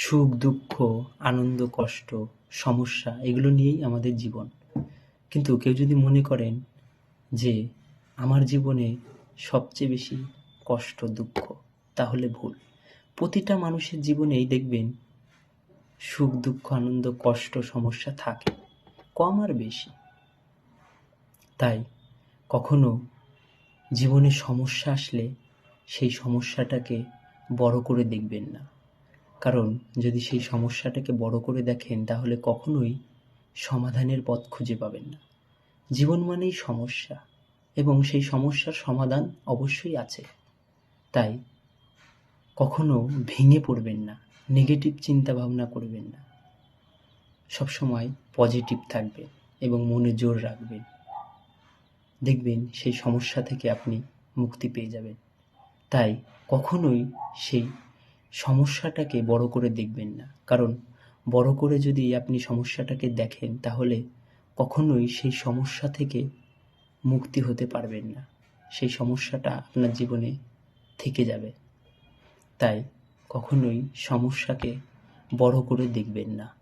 সুখ, দুঃখ, আনন্দ, কষ্ট, সমস্যা, এগুলো নিয়েই আমাদের জীবন। কিন্তু কেউ যদি মনে করেন যে আমার জীবনে সবচেয়ে বেশি কষ্ট, দুঃখ, তাহলে ভুল। প্রতিটা মানুষের জীবনেই দেখবেন সুখ, দুঃখ, আনন্দ, কষ্ট, সমস্যা থাকে, কম আর বেশি। তাই কখনো জীবনে সমস্যা আসলে সেই সমস্যাটাকে বড় করে দেখবেন না। কারণ যদি সেই সমস্যাটাকে বড় করে দেখেন, তাহলে কখনোই সমাধানের পথ খুঁজে পাবেন না। জীবন মানেই সমস্যা, এবং সেই সমস্যার সমাধান অবশ্যই আছে। তাই কখনো ভেঙে পড়বেন না নেগেটিভ চিন্তা ভাবনা করবেন না। সবসময় পজিটিভ থাকবেন এবং মনে জোর রাখবেন। দেখবেন সেই সমস্যা থেকে আপনি মুক্তি পেয়ে যাবেন। তাই কখনোই সেই সমস্যাটাকে বড় করে দেখবেন না। কারণ বড় করে যদি আপনি সমস্যাটাকে দেখেন, তাহলে কখনোই সেই সমস্যা থেকে মুক্তি হতে পারবেন না। সেই সমস্যাটা আপনার জীবনে থেকে যাবে। তাই কখনোই সমস্যাকে বড় করে দেখবেন না।